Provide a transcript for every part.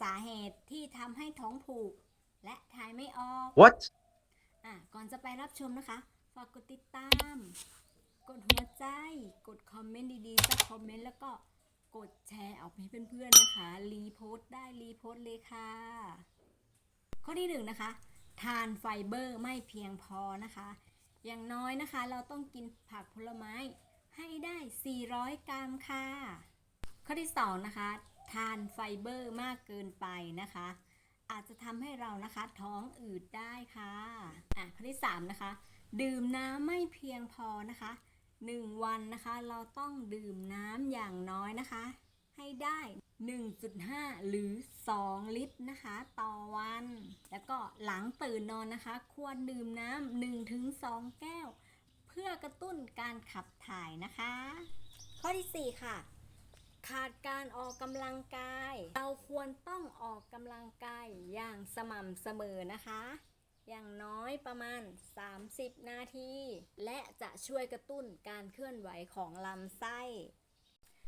สาเหตุที่ทำให้ท้องผูก และถ่ายไม่ออก What? อะก่อนจะไปรับชมนะคะ ฝากกดติดตาม กดหัวใจ กดคอมเมนต์ดีๆสักคอมเมนต์แล้วก็กดแชร์ออกไปให้เพื่อนๆนะคะ รีโพสต์ได้รีโพสต์เลยค่ะ ข้อที่หนึ่งนะคะ ทานไฟเบอร์ไม่เพียงพอนะคะ อย่างน้อยนะคะ เราต้องกินผักผลไม้ให้ได้ 400 กรัมค่ะ ข้อที่สองนะคะ ทานไฟเบอร์มากเกินไปนะคะ อาจจะทำให้เรานะคะท้องอืดได้ค่ะอะข้อที่สามนะคะ ดื่มน้ำไม่เพียงพอนะคะ 1 วันนะคะ เราต้องดื่มน้ำอย่างน้อยนะคะ ให้ได้ 1.5 หรือ 2 ลิตรนะคะ ต่อวัน แล้วก็หลังตื่นนอนนะคะ ควรดื่มน้ำ1-2 แก้ว เพื่อกระตุ้นการขับถ่ายนะคะ ข้อที่ 4 ค่ะ ขาดการออกกำลังกาย เราควรต้องออกกำลังกายอย่างสม่ำเสมอนะคะ อย่างน้อยประมาณ 30 นาที และจะช่วยกระตุ้นการเคลื่อนไหวของลำไส้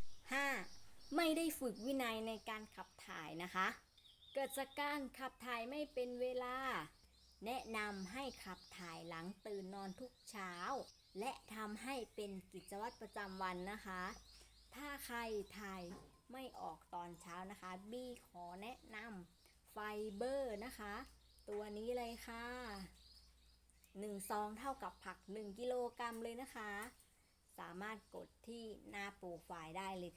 5. ไม่ได้ฝึกวินัยในการขับถ่ายนะคะ เกิดจากการขับถ่ายไม่เป็นเวลา แนะนำให้ขับถ่ายหลังตื่นนอนทุกเช้า และทำให้เป็นกิจวัตรประจำวันนะคะ ถ้าใครถ่ายไม่ออกตอนเช้านะคะ บี้ขอแนะนำไฟเบอร์นะคะ ตัวนี้เลยค่ะ1ซองเท่ากับผัก 1 กิโลกรัมเลยนะคะ สามารถกดที่หน้าโปรไฟล์ได้เลยค่ะ